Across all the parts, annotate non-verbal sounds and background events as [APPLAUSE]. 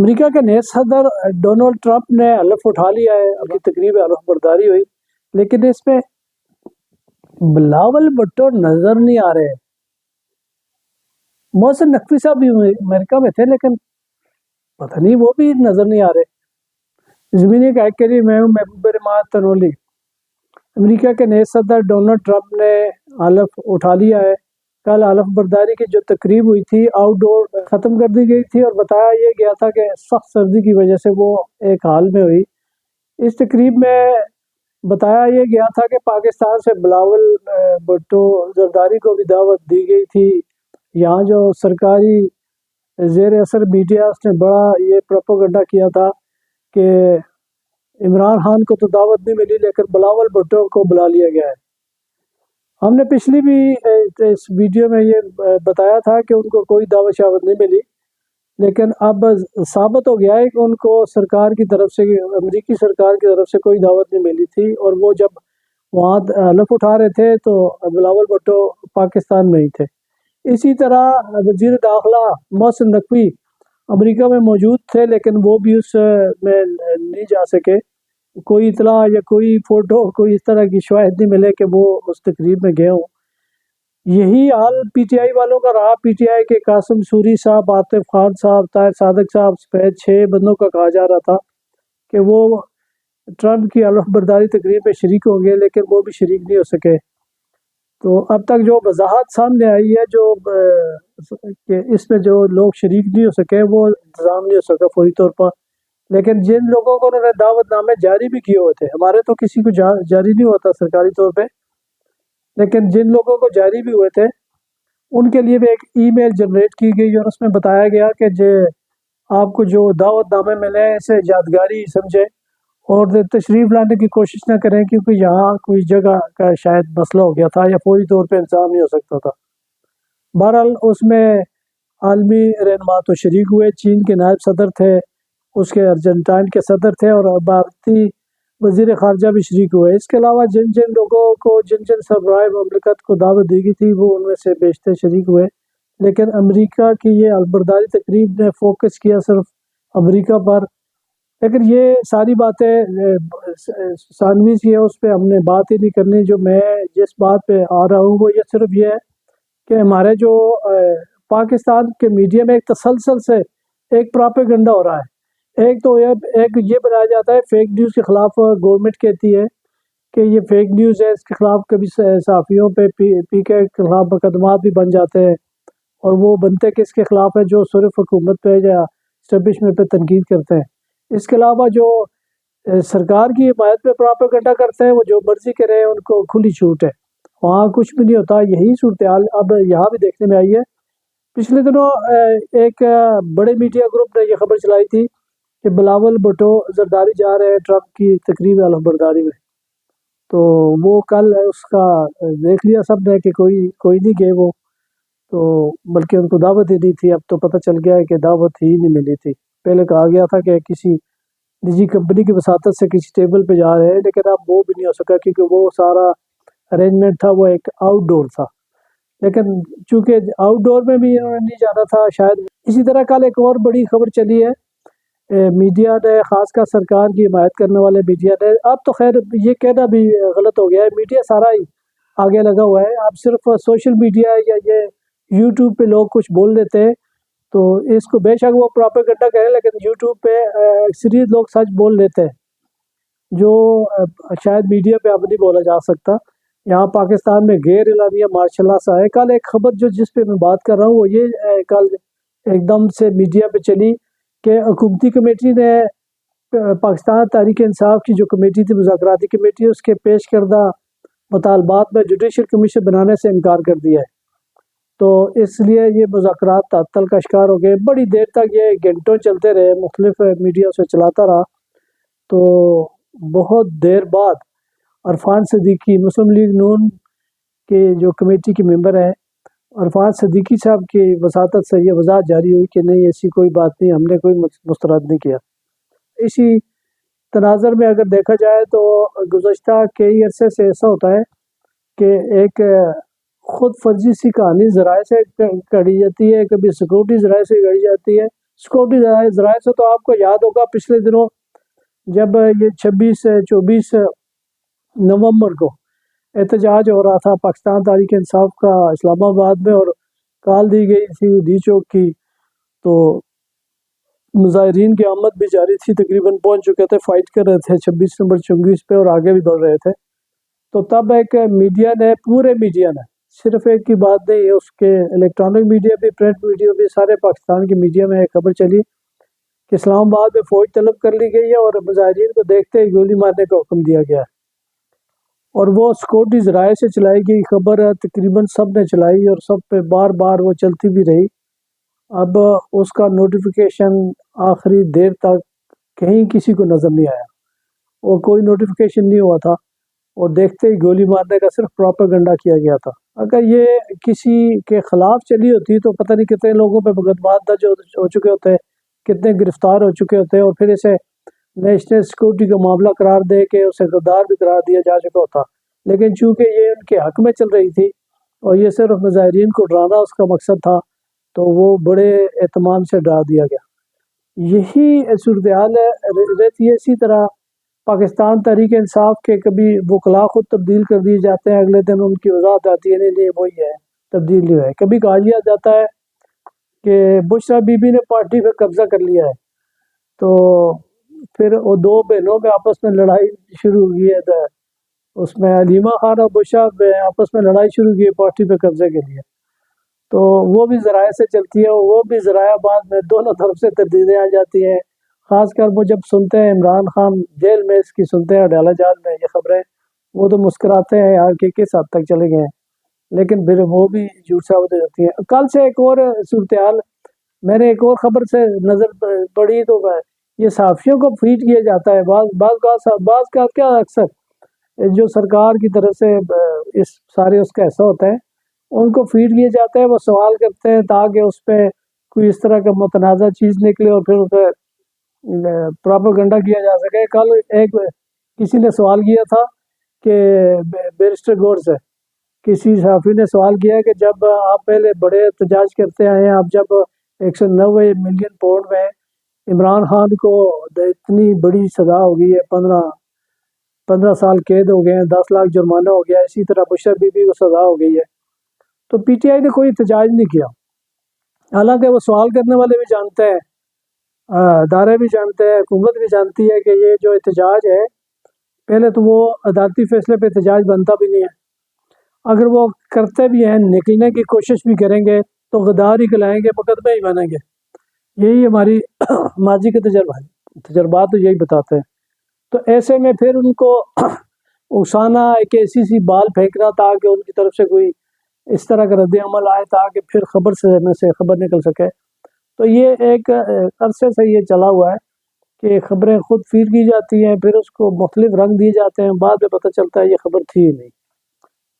امریکہ کے نئے صدر ڈونلڈ ٹرمپ نے حلف اٹھا لیا ہے۔ ابھی تقریب حلف برداری ہوئی، لیکن اس میں بلاول بھٹو نظر نہیں آ رہے۔ محسن نقوی صاحب بھی امریکہ میں تھے، لیکن پتہ نہیں، وہ بھی نظر نہیں آ رہے۔ زمینی قائد کے لیے میں ہوں، محبوب رحمان تنولی۔ امریکہ کے نئے صدر ڈونلڈ ٹرمپ نے حلف اٹھا لیا ہے۔ کل حلف برداری کی جو تقریب ہوئی تھی آؤٹ ڈور ختم کر دی گئی تھی اور بتایا یہ گیا تھا کہ سخت سردی کی وجہ سے وہ ایک حال میں ہوئی۔ اس تقریب میں بتایا یہ گیا تھا کہ پاکستان سے بلاول بھٹو زرداری کو بھی دعوت دی گئی تھی۔ یہاں جو سرکاری زیر اثر میڈیا اس نے بڑا یہ پروپوگنڈا کیا تھا کہ عمران خان کو تو دعوت نہیں ملی، لیکن بلاول، بھٹو کو بلا لیا گیا ہے۔ ہم نے پچھلی بھی اس ویڈیو میں یہ بتایا تھا کہ ان کو کوئی دعوت شاوت نہیں ملی۔ لیکن اب ثابت ہو گیا ہے کہ ان کو سرکار کی طرف سے، امریکی سرکار کی طرف سے کوئی دعوت نہیں ملی تھی۔ اور وہ جب وہاں حلف اٹھا رہے تھے تو بلاول بھٹو پاکستان میں ہی تھے۔ اسی طرح وزیر داخلہ محسن نقوی امریکہ میں موجود تھے، لیکن وہ بھی اس میں نہیں جا سکے۔ کوئی اطلاع یا کوئی فوٹو کوئی اس طرح کی شواہد نہیں ملے کہ وہ اس تقریب میں گئے ہوں۔ یہی حال پی ٹی آئی والوں کا رہا۔ پی ٹی آئی کے قاسم سوری صاحب، عاطف خان صاحب، طاہر صادق صاحب، سفید چھ بندوں کا کہا جا رہا تھا کہ وہ ٹرمپ کی الف برداری تقریب میں شریک ہو گئے لیکن وہ بھی شریک نہیں ہو سکے۔ تو اب تک جو وضاحت سامنے آئی ہے، جو کہ اس میں جو لوگ شریک نہیں ہو سکے، وہ انتظام نہیں ہو سکا فوری طور پر۔ لیکن جن لوگوں کو انہوں نے دعوت نامے جاری بھی کیے ہوئے تھے، ہمارے تو کسی کو جاری نہیں ہوتا سرکاری طور پہ، لیکن جن لوگوں کو جاری بھی ہوئے تھے، ان کے لیے بھی ایک ای میل جنریٹ کی گئی اور اس میں بتایا گیا کہ جو آپ کو جو دعوت نامے ملے اسے یادگاری سمجھے اور تشریف لانے کی کوشش نہ کریں کیونکہ یہاں کوئی جگہ کا شاید مسئلہ ہو گیا تھا یا فوری طور پہ انتظام نہیں ہو سکتا تھا۔ بہرحال اس میں عالمی رہنما تو شریک ہوئے، چین کے نائب صدر تھے اس کے ارجنٹائن کے صدر تھے اور بھارتی وزیر خارجہ بھی شریک ہوئے۔ اس کے علاوہ جن جن لوگوں کو جن جن سربراہ مملکت کو دعوت دی گئی تھی، وہ ان میں سے بیشتر شریک ہوئے۔ لیکن امریکہ کی یہ البرداری تقریب نے فوکس کیا صرف امریکہ پر۔ لیکن یہ ساری باتیں ثانوی کی ہے، اس پہ ہم نے بات ہی نہیں کرنی۔ جو میں جس بات پہ آ رہا ہوں، وہ یہ صرف یہ ہے کہ ہمارے جو، پاکستان کے میڈیا میں ایک تسلسل سے ایک پراپیگنڈا ہو رہا ہے۔ ایک تو ایک یہ بتایا جاتا ہے فیک نیوز کے خلاف گورنمنٹ کہتی ہے کہ یہ فیک نیوز ہے، اس کے خلاف کبھی صحافیوں پہ، پی کے خلاف مقدمات بھی بن جاتے ہیں اور وہ بنتے کس کے خلاف ہیں جو صرف حکومت پہ یا اسٹیبلشمنٹ پہ تنقید کرتے ہیں۔ اس کے علاوہ جو سرکار کی حمایت پہ پراپر کرتے ہیں، وہ جو مرضی کرے ان کو کھلی چھوٹ ہے۔ وہاں کچھ بھی نہیں ہوتا، یہی صورتحال اب یہاں بھی دیکھنے میں آئی ہے۔ پچھلے دنوں ایک بڑے میڈیا گروپ نے یہ خبر چلائی تھی۔ کہ بلاول بھٹو زرداری جا رہے ہیں ٹرمپ کی تقریب علم برداری میں۔ تو وہ کل اس کا دیکھ لیا سب نے کہ کوئی کوئی نہیں گئے وہ۔ تو بلکہ ان کو دعوت ہی نہیں تھی، اب تو پتہ چل گیا ہے کہ دعوت ہی نہیں ملی تھی۔ پہلے کہا گیا تھا کہ کسی نجی کمپنی کی وساطت سے کسی ٹیبل پہ جا رہے ہیں، لیکن اب وہ بھی نہیں ہو سکا کیونکہ وہ سارا ارینجمنٹ تھا، وہ ایک آؤٹ ڈور تھا۔ لیکن چونکہ آؤٹ ڈور میں بھی انہوں نے نہیں جانا تھا، شاید اسی طرح کل ایک اور بڑی خبر چلی ہے۔ میڈیا نے، خاص کر سرکار کی حمایت کرنے والے میڈیا نے، اب تو خیر یہ کہنا بھی غلط ہو گیا ہے، میڈیا سارا ہی آگے لگا ہوا ہے۔ اب صرف سوشل میڈیا یا یہ یوٹیوب پہ لوگ کچھ بول دیتے ہیں، تو اس کو بے شک وہ پراپر گڈا کریں لیکن یوٹیوب پہ اکثریت لوگ سچ بول لیتے ہیں، جو شاید میڈیا پہ اب نہیں بولا جا سکتا۔ یہاں پاکستان میں غیر اعلانیہ مارشاء اللہ سے آئے، کل ایک خبر جو جس پہ میں بات کر رہا ہوں، وہ یہ کل ایک دم سے میڈیا پہ چلی۔ کہ حکومتی کمیٹی نے پاکستان تحریک انصاف کی جو کمیٹی تھی، مذاکراتی کمیٹی، اس کے پیش کردہ مطالبات میں جوڈیشل کمیشن بنانے سے انکار کر دیا ہے۔ تو اس لیے یہ مذاکرات تعطل کا شکار ہو گئے۔ بڑی دیر تک یہ گھنٹوں چلتے رہے، مختلف میڈیا سے چلاتا رہا۔ تو بہت دیر بعد عرفان صدیقی، مسلم لیگ نون کے جو کمیٹی کے ممبر ہیں عرفان صدیقی صاحب کی وساطت سے یہ وضاحت جاری ہوئی کہ نہیں، ایسی کوئی بات نہیں، ہم نے کوئی مسترد نہیں کیا۔ اسی تناظر میں اگر دیکھا جائے تو گزشتہ کئی عرصے سے ایسا ہوتا ہے کہ ایک خود فرضی سی کہانی ذرائع سے کڑی جاتی ہے، کبھی سیکورٹی ذرائع سے گڑی جاتی ہے۔ سیکورٹی ذرائع سے تو آپ کو یاد ہوگا پچھلے دنوں جب یہ چھبیس، چوبیس نومبر کو احتجاج ہو رہا تھا پاکستان تاریخ انصاف کا اسلام آباد میں اور کال دی گئی تھی ڈی چوک کی۔ تو مظاہرین کی آمد بھی جاری تھی، تقریباً پہنچ چکے تھے، فائٹ کر رہے تھے چھبیس نمبر چونگیس پہ اور آگے بھی بڑھ رہے تھے۔ تو تب ایک میڈیا نے، پورے میڈیا نے، صرف ایک کی بات نہیں، اس کے الیکٹرانک میڈیا بھی پرنٹ میڈیا بھی، سارے پاکستان کی میڈیا میں ایک خبر چلی کہ اسلام آباد میں فوج طلب کر لی گئی ہے اور مظاہرین کو دیکھتے ہی گولی مارنے کا حکم دیا گیا۔ ہے اور وہ سیکورٹی ذرائع سے چلائی گئی خبر تقریباً سب نے چلائی اور سب پہ بار بار وہ چلتی بھی رہی۔ اب اس کا نوٹیفیکیشن آخری دیر تک کہیں کسی کو نظر نہیں آیا۔ وہ کوئی نوٹیفیکیشن نہیں ہوا تھا اور دیکھتے ہی گولی مارنے کا صرف پراپر گنڈا کیا گیا تھا۔ اگر یہ کسی کے خلاف چلی ہوتی تو پتہ نہیں کتنے لوگوں پہ مقدمات درج ہو چکے ہوتے، کتنے گرفتار ہو چکے ہوتے اور پھر اسے نیشنل سیکورٹی کا معاملہ قرار دے کے اسے غدار بھی قرار دیا جا چکا ہوتا۔ لیکن چونکہ یہ ان کے حق میں چل رہی تھی اور یہ صرف مظاہرین کو ڈرانا اس کا مقصد تھا، تو وہ بڑے اہتمام سے ڈرا دیا گیا۔ یہی صورتحال رہتی ہے اسی طرح پاکستان تحریک انصاف کے کبھی وکلا خود تبدیل کر دیے جاتے ہیں۔ اگلے دن ان کی وضاحت آتی ہے، نہیں نہیں، وہی ہے، تبدیل نہیں ہے کبھی کہا دیا جاتا ہے کہ بشرا بی بی نے پارٹی پہ قبضہ کر لیا ہے۔ تو پھر وہ دو بہنوں میں آپس میں لڑائی شروع ہوئی ہے اس میں علیمہ خان اور بشا آپس میں لڑائی شروع کی ہے پارٹی پہ قبضے کے لیے۔ تو وہ بھی ذرائع سے چلتی ہے، وہ بھی ذرائع بعد میں دونوں طرف سے تردیدیں آ جاتی ہیں۔ خاص کر وہ جب سنتے ہیں، عمران خان جیل میں اس کی سنتے ہیں ڈالا جال میں یہ خبریں، وہ تو مسکراتے ہیں یار کہ کس حد تک چلے گئے۔ ہیں لیکن پھر وہ بھی جھوٹ ثابت ہو جاتی ہیں۔ کل سے ایک اور صورتحال، میں نے ایک اور خبر سے نظر پڑی تو یہ صحافیوں کو فیڈ کیا جاتا ہے۔ بعض بعض کا بعض کا کیا اکثر جو سرکار کی طرف سے اس سارے اس کا ایسا ہوتا ہے، ان کو فیڈ کیے جاتے ہیں وہ سوال کرتے ہیں تاکہ اس پہ کوئی اس طرح کا متنازع چیز نکلے اور پھر اس پہ پراپر گنڈا کیا جا سکے۔ کل ایک کسی نے سوال کیا تھا کہ بیرسٹر گور سے کسی صحافی نے سوال کیا کہ جب آپ پہلے بڑے احتجاج کرتے آئے ہیں، آپ جب ایک سو نوے ملین پاؤنڈ میں عمران خان کو اتنی بڑی سزا ہو گئی ہے، پندرہ پندرہ سال قید ہو گئے ہیں، دس لاکھ جرمانہ ہو گیا اسی طرح بشر بی بی کو سزا ہو گئی ہے۔ تو پی ٹی آئی نے کوئی احتجاج نہیں کیا۔ حالانکہ وہ سوال کرنے والے بھی جانتے ہیں ادارے بھی جانتے ہیں، حکومت بھی جانتی ہے کہ یہ جو احتجاج ہے، پہلے تو وہ عدالتی فیصلے پہ احتجاج بنتا بھی نہیں ہے۔ اگر وہ کرتے بھی ہیں، نکلنے کی کوشش بھی کریں گے، تو غدار ہی کلائیں گے مقدمے ہی بنیں گے۔ یہی ہماری [COUGHS] ماضی کے تجربہ تجربات یہی بتاتے ہیں۔ تو ایسے میں پھر ان کو [COUGHS] اکسانا ایک ایسی سی بال پھینکنا تھا کہ ان کی طرف سے کوئی اس طرح کا رد عمل آئے تاکہ پھر خبر سے میں سے خبر نکل سکے۔ تو یہ ایک عرصے سے یہ چلا ہوا ہے کہ خبریں خود فیڈ کی جاتی ہیں، پھر اس کو مختلف رنگ دیے جاتے ہیں، بعد میں پتہ چلتا ہے یہ خبر تھی ہی نہیں۔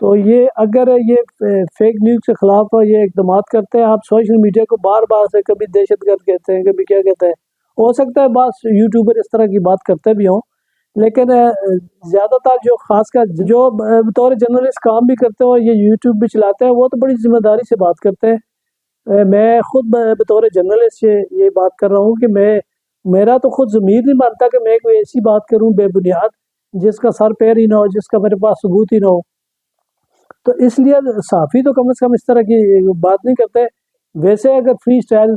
تو یہ اگر یہ فیک نیوز کے خلاف یہ اقدامات کرتے ہیں، آپ سوشل میڈیا کو بار بار سے کبھی دہشت گرد کہتے ہیں، کبھی کیا کہتے ہیں۔ ہو سکتا ہے بعض یوٹیوبر اس طرح کی بات کرتے بھی ہوں، لیکن زیادہ تر جو خاص کر جو بطور جرنلسٹ کام بھی کرتے ہیں اور یہ یوٹیوب بھی چلاتے ہیں، وہ تو بڑی ذمہ داری سے بات کرتے ہیں۔ میں خود بطور جرنلسٹ یہ بات کر رہا ہوں کہ میں، میرا تو خود ضمیر نہیں مانتا کہ میں کوئی ایسی بات کروں بے بنیاد جس کا سر پیر ہی نہ ہو، جس کا میرے پاس ثبوت ہی نہ ہو۔ تو اس لیے صافی تو کم از کم اس طرح کی بات نہیں کرتے۔ ویسے اگر فری اسٹائل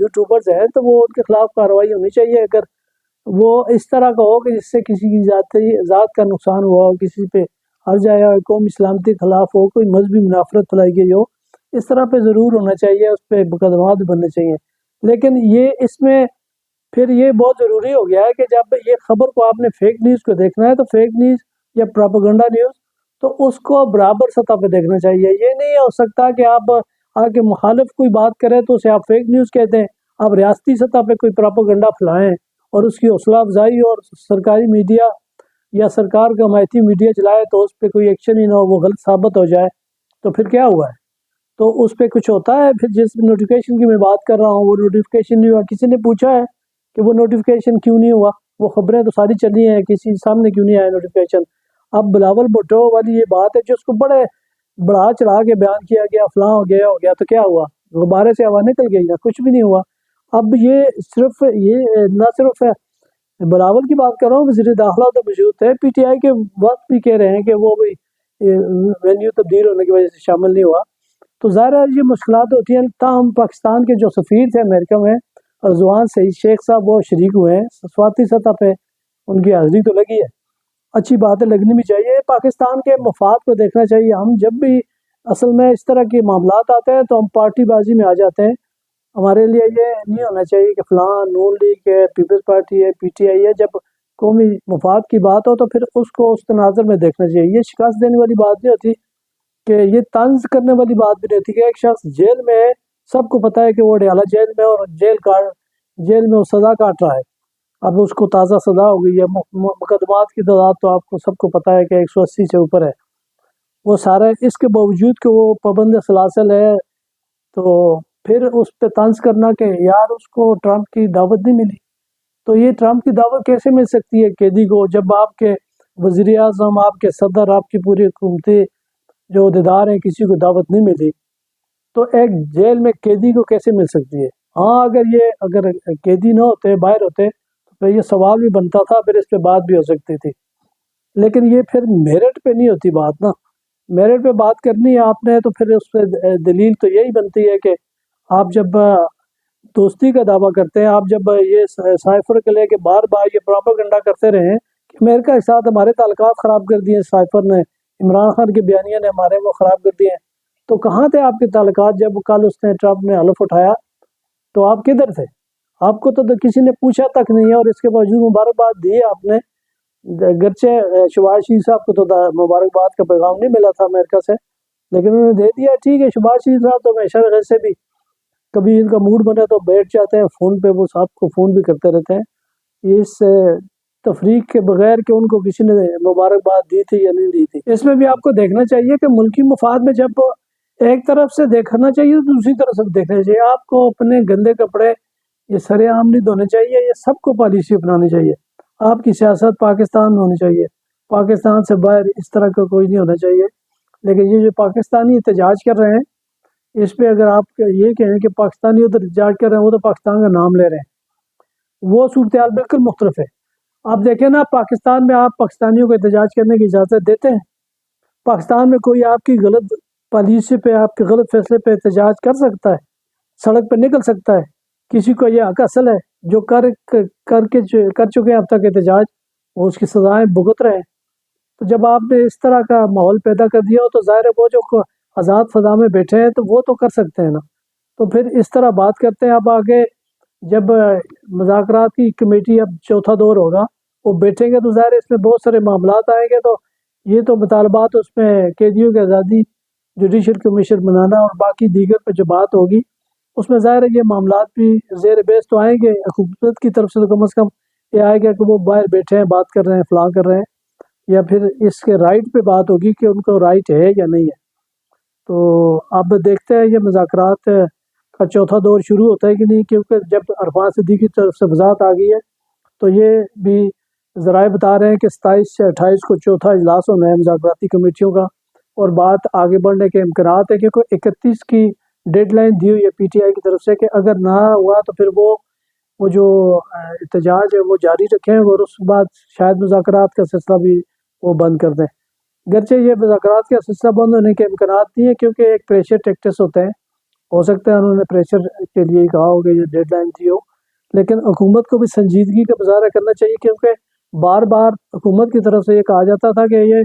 یوٹیوبرز ہیں تو وہ ان کے خلاف کارروائی ہونی چاہیے۔ اگر وہ اس طرح کا ہو کہ جس سے کسی کی ذاتی، ذات کا نقصان ہوا ہو، کسی پہ ہر جائے قوم اسلامتی کے خلاف ہو، کوئی مذہبی منافرت پھیلائی گئی ہو، اس طرح پہ ضرور ہونا چاہیے، اس پہ مقدمات بننے چاہیے۔ لیکن یہ اس میں پھر یہ بہت ضروری ہو گیا ہے کہ جب یہ خبر کو آپ نے فیک نیوز کو دیکھنا ہے تو فیک نیوز یا پراپوگنڈا نیوز تو اس کو برابر سطح پہ دیکھنا چاہیے۔ یہ نہیں ہو سکتا کہ آپ آگے مخالف کوئی بات کریں تو اسے آپ فیک نیوز کہتے ہیں۔ آپ ریاستی سطح پہ کوئی پراپوگنڈا پھیلائیں اور اس کی حوصلہ افزائی اور سرکاری میڈیا یا سرکار کا حمایتی میڈیا چلائے تو اس پہ کوئی ایکشن ہی نہ ہو، وہ غلط ثابت ہو جائے۔ تو پھر کیا ہوا ہے؟ تو اس پہ کچھ ہوتا ہے۔ پھر جس نوٹیفکیشن کی میں بات کر رہا ہوں، وہ نوٹیفکیشن نہیں ہوا۔ کسی نے پوچھا ہے کہ وہ نوٹیفکیشن کیوں نہیں ہوا؟ وہ خبریں تو ساری چلی ہیں، کسی سامنے کیوں نہیں آیا نوٹیفکیشن اب بلاول بھٹو والی یہ بات ہے جو اس کو بڑے بڑھا چڑھا کے بیان کیا گیا، فلاں ہو گیا ہو گیا، تو کیا ہوا؟ غبارے سے ہوا نکل گئی نا کچھ بھی نہیں ہوا۔ اب یہ صرف یہ نہ صرف بلاول کی بات کر رہا ہوں، وزیر داخلہ تو موجود تھے۔ پی ٹی آئی کے وقت بھی کہہ رہے ہیں کہ وہ بھی وینیو تبدیل ہونے کی وجہ سے شامل نہیں ہوا۔ تو ظاہر ہے یہ مشکلات ہوتی ہیں۔ تاہم پاکستان کے جو سفیر تھے، امریکہ میں رضوان سعید شیخ صاحب وہ شریک ہوئے ہیں۔ سفارتی سطح پہ ان کی حاضری تو لگی ہے۔ اچھی باتیں لگنی بھی چاہیے۔ پاکستان کے مفاد کو دیکھنا چاہیے۔ ہم جب بھی اصل میں اس طرح کے معاملات آتے ہیں تو ہم پارٹی بازی میں آ جاتے ہیں۔ ہمارے لیے یہ نہیں ہونا چاہیے کہ فلاں نون لیگ ہے، پیپلز پارٹی ہے، پی ٹی آئی ہے۔ جب قومی مفاد کی بات ہو تو پھر اس کو اس تناظر میں دیکھنا چاہیے۔ یہ شکست دینے والی بات نہیں ہوتی کہ یہ طنز کرنے والی بات بھی نہیں ہوتی کہ ایک شخص جیل میں ہے۔ سب کو پتہ ہے کہ وہ ڈیالہ جیل میں اور جیل کاٹ جیل میں وہ سزا کاٹ رہا ہے۔ اب اس کو تازہ سزا ہو گئی ہے۔ مقدمات کی تعداد تو آپ کو سب کو پتہ ہے کہ ایک سو اسی سے اوپر ہے۔ وہ سارا اس کے باوجود کہ وہ پابند سلاسل ہے، تو پھر اس پہ طنز کرنا کہ یار اس کو ٹرمپ کی دعوت نہیں ملی۔ تو یہ ٹرمپ کی دعوت کیسے مل سکتی ہے؟ قیدی کو جب آپ کے وزیر اعظم، آپ کے صدر، آپ کی پوری حکومتی جو عہدیدار ہیں، کسی کو دعوت نہیں ملی، تو ایک جیل میں قیدی کو کیسے مل سکتی ہے؟ ہاں اگر یہ، اگر قیدی نہ ہوتے، باہر ہوتے یہ سوال بھی بنتا تھا، پھر اس پہ بات بھی ہو سکتی تھی۔ لیکن یہ پھر میرٹ پہ نہیں ہوتی بات نا۔ میرٹ پہ بات کرنی ہے آپ نے تو پھر اس پہ دلیل تو یہی بنتی ہے کہ آپ جب دوستی کا دعویٰ کرتے ہیں، آپ جب یہ سائفر کے لے کے بار بار یہ پراپر کرتے رہے کہ امریکہ کے ساتھ ہمارے تعلقات خراب کر دیے، سائفر نے، عمران خان کی بیانیہ نے ہمارے وہ خراب کر دیے۔ تو کہاں تھے آپ کے تعلقات جب کل اس نے ٹرمپ نے حلف اٹھایا؟ تو آپ کدھر تھے؟ آپ کو تو کسی نے پوچھا تک نہیں ہے اور اس کے باوجود مبارکباد دی آپ نے۔ گرچہ شباز شریف صاحب کو تو مبارکباد کا پیغام نہیں ملا تھا امریکہ سے، لیکن انہوں نے دے دیا، ٹھیک ہے، شباز شریف صاحب تو ہمیشہ ویسے بھی کبھی ان کا موڈ بنے تو بیٹھ جاتے ہیں، فون پہ وہ صاحب کو فون بھی کرتے رہتے ہیں۔ اس تفریق کے بغیر کہ ان کو کسی نے مبارکباد دی تھی یا نہیں دی تھی۔ اس میں بھی آپ کو دیکھنا چاہیے کہ ملکی مفاد میں جب ایک طرف سے دیکھنا چاہیے تو دوسری طرف سے دیکھنا چاہیے۔ آپ کو اپنے گندے کپڑے یہ سر عام نہیں دھونے چاہیے، یہ سب کو پالیسی اپنانے چاہیے۔ آپ کی سیاست پاکستان میں ہونی چاہیے۔ پاکستان سے باہر اس طرح کا کوئی نہیں ہونا چاہیے۔ لیکن یہ جو پاکستانی احتجاج کر رہے ہیں، اس پہ اگر آپ یہ کہیں کہ پاکستانی ادھر احتجاج کر رہے ہیں، وہ تو پاکستان کا نام لے رہے ہیں۔ وہ صورتحال بالکل مختلف ہے۔ آپ دیکھیں نا، پاکستان میں آپ پاکستانیوں کو احتجاج کرنے کی اجازت دیتے ہیں۔ پاکستان میں کوئی آپ کی غلط پالیسی پہ، آپ کے غلط فیصلے پہ احتجاج کر سکتا ہے، سڑک پہ نکل سکتا ہے۔ کسی کو یہ حق اصل ہے جو کر کر کے کر چکے ہیں اب تک احتجاج، وہ اس کی سزائیں بھگت رہے ہیں۔ تو جب آپ نے اس طرح کا ماحول پیدا کر دیا ہو تو ظاہر ہے وہ جو آزاد فضا میں بیٹھے ہیں تو وہ تو کر سکتے ہیں نا۔ تو پھر اس طرح بات کرتے ہیں اب آگے، جب مذاکرات کی کمیٹی اب چوتھا دور ہوگا، وہ بیٹھیں گے تو ظاہر اس میں بہت سارے معاملات آئیں گے۔ تو یہ تو مطالبات اس میں قیدیوں کی آزادی جوڈیشل کمیشن بنانا اور باقی دیگر پہ جو بات ہوگی اس میں ظاہر ہے یہ معاملات بھی زیر بیس تو آئیں گے، حکومت کی طرف سے تو کم از کم یہ آئے گا کہ وہ باہر بیٹھے ہیں، بات کر رہے ہیں، فلاں کر رہے ہیں، یا پھر اس کے رائٹ پہ بات ہوگی کہ ان کو رائٹ ہے یا نہیں ہے۔ تو اب دیکھتے ہیں، یہ مذاکرات کا چوتھا دور شروع ہوتا ہے کہ نہیں، کیونکہ جب عرفان صدیقی کی طرف سے وضاحت آ گئی ہے، تو یہ بھی ذرائع بتا رہے ہیں کہ ستائیس سے اٹھائیس کو چوتھا اجلاس ہونا ہے مذاکراتی کمیٹیوں کا، اور بات آگے بڑھنے کے امکانات ہے کیونکہ اکتیس کی ڈیڈ لائن دی ہوئی ہے پی ٹی آئی کی طرف سے کہ اگر نہ ہوا تو پھر وہ وہ جو احتجاج ہے وہ جاری رکھیں اور اس کے بعد شاید مذاکرات کا سلسلہ بھی وہ بند کر دیں۔ گرچہ یہ مذاکرات کا سلسلہ بند ہونے کے امکانات نہیں ہیں کیونکہ ایک پریشر ٹیکٹس ہوتے ہیں۔ ہو سکتا ہے انہوں نے پریشر کے لیے کہا ہو کہ یہ ڈیڈ لائن دی ہو۔ لیکن حکومت کو بھی سنجیدگی کا مظاہرہ کرنا چاہیے کیونکہ بار بار حکومت کی طرف سے یہ کہا جاتا تھا کہ یہ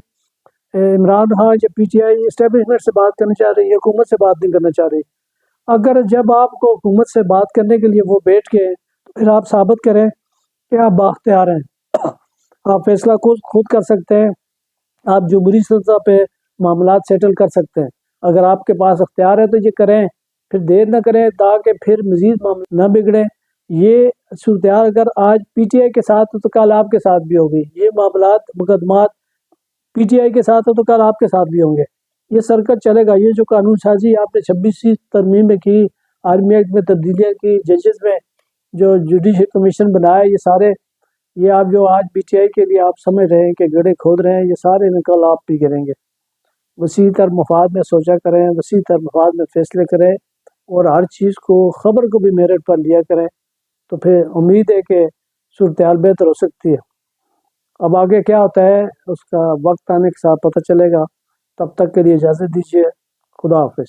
عمران خان یا پی ٹی آئی اسٹیبلشمنٹ سے بات کرنا چاہ رہی ہے، حکومت سے بات نہیں کرنا چاہ رہی۔ اگر جب آپ کو حکومت سے بات کرنے کے لیے وہ بیٹھ کے تو پھر آپ ثابت کریں کہ آپ باختیار ہیں۔ [COUGHS] آپ فیصلہ خود خود کر سکتے ہیں۔ آپ جمہوری سطح پہ معاملات سیٹل کر سکتے ہیں۔ اگر آپ کے پاس اختیار ہے تو یہ کریں۔ پھر دیر نہ کریں تاکہ پھر مزید معاملات نہ بگڑیں۔ یہ صورتحال اگر آج پی ٹی آئی کے ساتھ تو کل آپ کے ساتھ بھی ہوگی۔ یہ معاملات، مقدمات پی ٹی آئی کے ساتھ تو کل آپ کے ساتھ بھی ہوں گے۔ یہ سرکت چلے گا۔ یہ جو قانون سازی آپ نے چھبیسی ترمیم میں کی، آرمی ایکٹ میں تبدیلیاں کی، ججز میں جو جوڈیشل کمیشن بنایا، یہ سارے، یہ آپ جو آج پی ٹی آئی کے لیے آپ سمجھ رہے ہیں کہ گڑے کھود رہے ہیں، یہ سارے نکل آپ بھی کریں گے۔ وسیع تر مفاد میں سوچا کریں، وسیع تر مفاد میں فیصلے کریں اور ہر چیز کو، خبر کو بھی میرٹ پر لیا کریں۔ تو پھر امید ہے کہ صورتحال بہتر ہو سکتی ہے۔ اب آگے کیا ہوتا ہے، اس کا وقت آنے کے ساتھ پتہ چلے گا۔ تب تک کے لیے اجازت دیجیے خدا حافظ۔